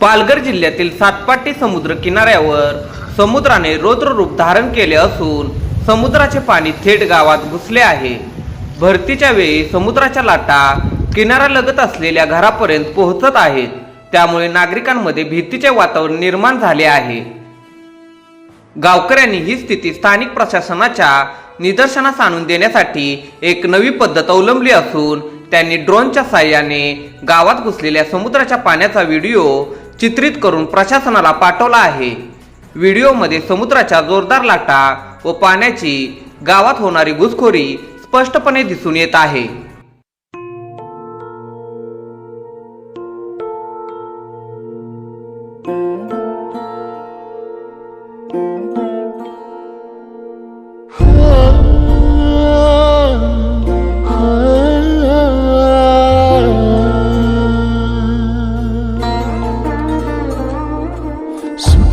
पालघर जिल्ह्यातील सातपाटी समुद्र किनाऱ्यावर समुद्राने रौद्र रूप धारण केले असून समुद्राचे पाणी थेट गावात घुसले आहे. भरतीच्या वेळी समुद्राच्या लाटा किनाऱ्यालगत असलेल्या घरापर्यंत पोहोचत आहेत. त्यामुळे नागरिकांमध्ये भीतीचे वातावरण निर्माण झाले आहे. गावकऱ्यांनी ही स्थिती स्थानिक प्रशासनाच्या निदर्शनास आणून देण्यासाठी एक नवी पद्धत अवलंबली असून त्यांनी ड्रोनच्या साह्याने गावात घुसलेल्या समुद्राच्या पाण्याचा व्हिडिओ चित्रित करून प्रशासनाला पाठवला आहे. व्हिडिओमध्ये समुद्राच्या जोरदार लाटा व पाण्याची गावात होणारी घुसखोरी स्पष्टपणे दिसून येत आहे.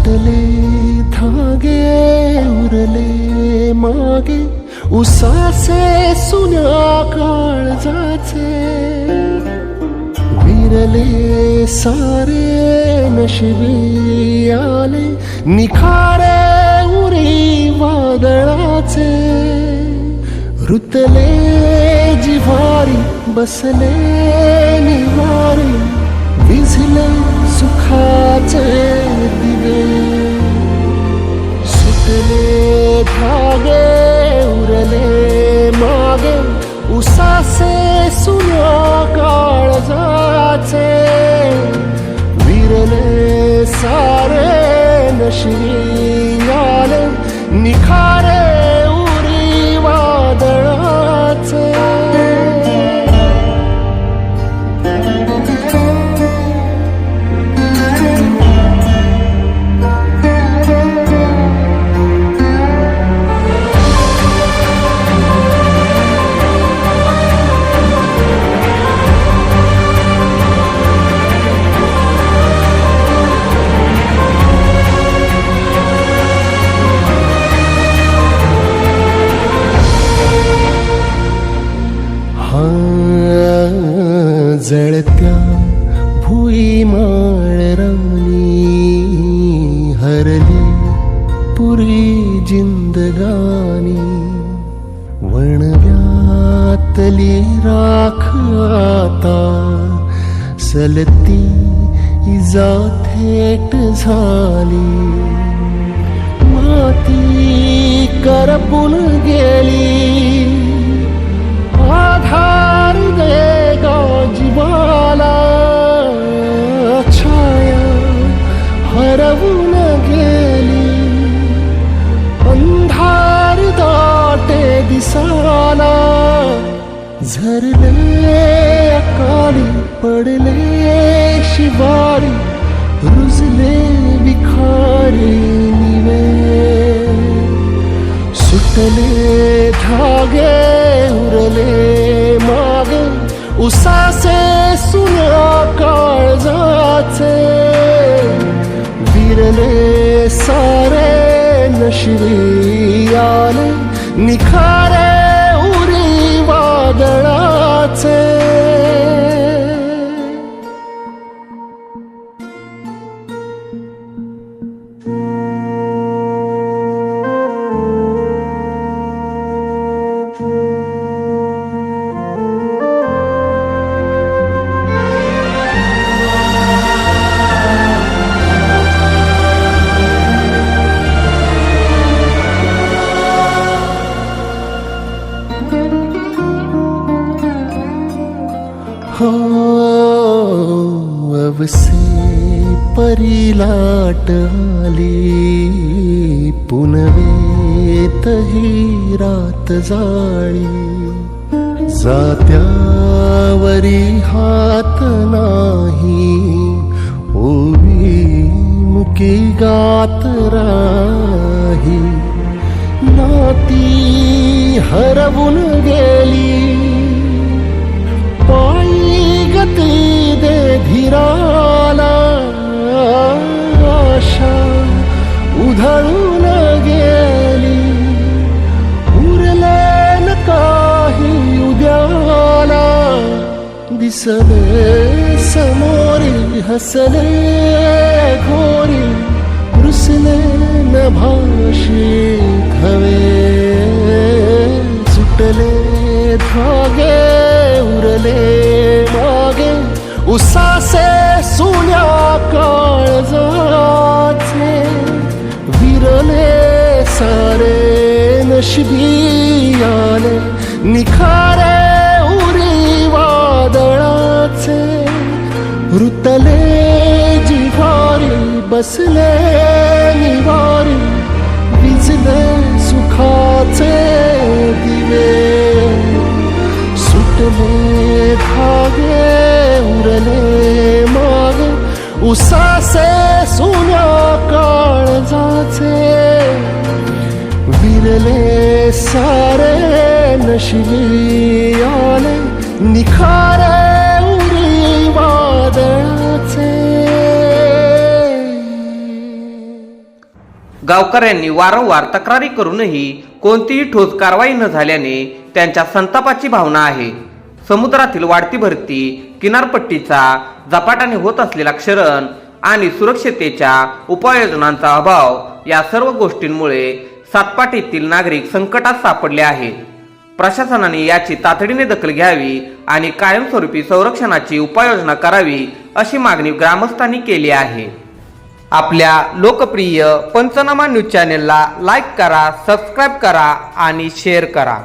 सुटले धागे उरले मागे उसासे सुन्या काळजाचे. विरले सारे नशिबी आले निखारे उरी वादळाचे. रुतले जिवारी बसले निवारी विझले सुखाचे दिवे. धागे उरले मागे. उसासे सुन्या काळजाचे विरले सारे नशिरी आले निखा जळत्या भुई माळ हरली पुरी जिंदगानी. वणव्यातली राख आता सलती इजा थेट झाली. माती करपून गेली. झरले अकाली पडले शिवारी रुजले विखारे निवे. सुटले धागे उरले मागे उसासे सुन्या काळजाचे विरले सारे नशिरी आले निखारे वादळाचे हो अवसे परिलाट आली। पुनवेतही रात जाळी जात्यावरी हात नाही ओवी मुकी गात राही। नाती हरवून गे दिसले समोरी हसले घोरी रुसले न भाषी हवे सुटले धागे उरले मागे. उसासे सुन्या काळजाचे विरले सारे नशिबी आले. निखारे रुतले जिव्हारी बसले निवारी विजले सुखाचे दिवे सुटले धागे उरले मागे उसासे सोन्या काळजाचे विरले सारे नशिली आले निखारे गावकऱ्यांनी वारंवार तक्रारी करूनही कोणतीही ठोस कारवाई न झाल्याने त्यांच्या संतापाची भावना आहे. समुद्रातील वाढती भरती किनारपट्टीचा झपाट्याने होत असलेला क्षरण आणि सुरक्षितेच्या उपाययोजनांचा अभाव या सर्व गोष्टींमुळे सातपाटीतील नागरिक संकटात सापडले आहेत. प्रशासनाने याची तातडीने दखल घ्यावी आणि कायमस्वरूपी संरक्षणाची उपाययोजना करावी अशी मागणी ग्रामस्थांनी केली आहे. आपल्या लोकप्रिय पंचनामा न्यूज चॅनेलला लाईक करा सबस्क्राईब करा आणि शेअर करा.